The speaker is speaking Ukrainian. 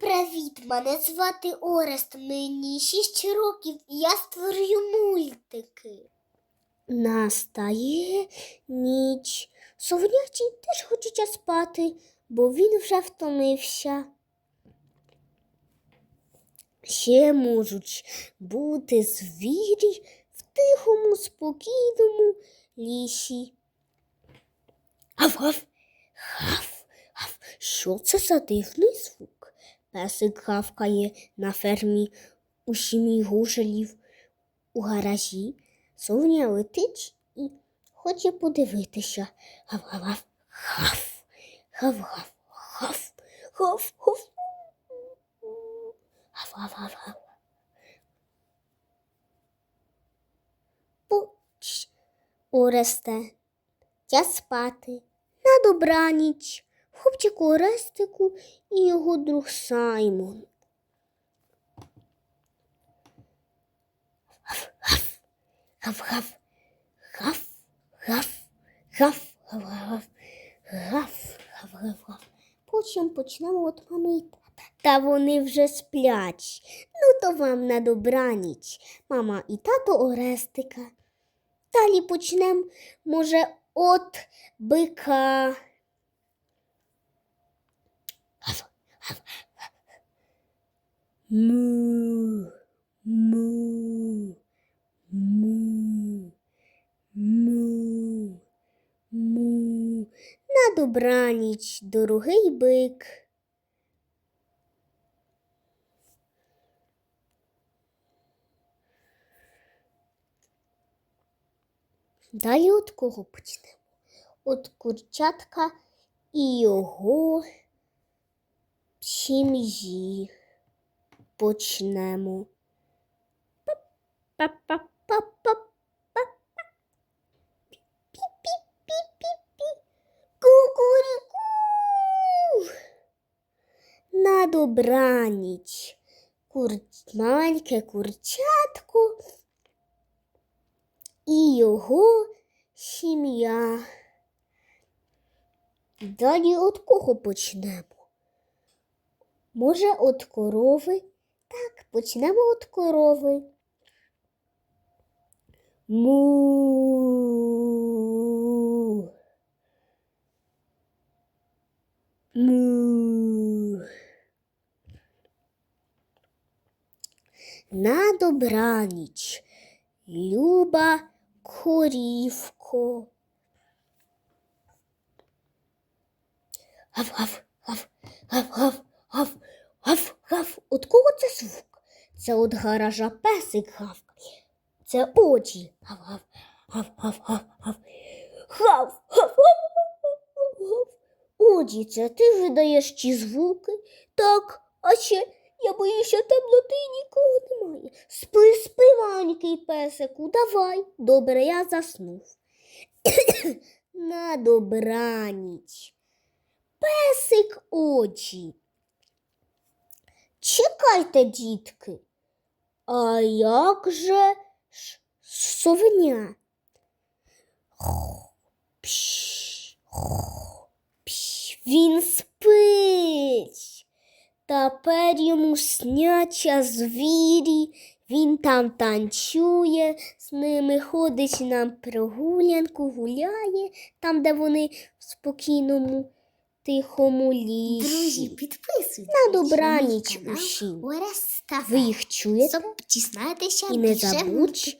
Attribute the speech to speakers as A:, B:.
A: привіт! Мене звати Орест. Мені 6 років і я створюю мультики. Настає ніч. Совнячий теж хочеться спати, бо він вже втомився. Ще можуть бути звірі в тихому, спокійному лісі. Гав-гав, гав, гав. Що це за дивний звук? Песик гавкає на фермі у сім'ї гужелів у гаражі. Соня летить і хоче подивитися. Гав-гав-гав, гав, гав-гав, гав, гав, гав. Гав-гав-гав-гав. Пуч, Оресте, я спати. На добраніч, хлопчику Орестику і його друг Саймон. Гав-гав, гав, гав, гав, гав, гав, гав, гав, гав. Потім почнемо от мами і тата. Та вони вже сплять. Ну, то вам на добраніч, мама і тато Орестика. Далі почнемо, може, от бика. Гав, гав, гав. Му, му, му, му, му. На добраніч, дорогий бик. Далі от кого почнемо? От курчатка і його сім'ї почнемо. Кукуріку. На добраніч. Кур... Маленьке курчатко і його сім'я. Далі от кого почнемо? Може, от корови? Так, почнемо от корови. Му. Му. На добраніч, люба корівко. Гав, гав, гав, гав, гав, гав. От кого це звук? Це от гаража песик гавкає. Це очі. Гав, гав, гав, гав, гав, гав. Гав, гав, гав, гав. Оді, це ти видаєш ті звуки? Так, а ще я боюся темноти нікого немає. Спи, спи, маленький песику, давай. Добре, я заснув. На добраніч. Песик очі. Чекайте, дітки. А як же ж пш, Він спить. Тепер йому сняться звірі, він там танцює, з ними ходить на прогулянку, гуляє, там, де вони в спокійному, тихому лісі.
B: Друзі, підписуйтесь
A: на добраніч усім. Ви їх чуєте? І не
B: забудьте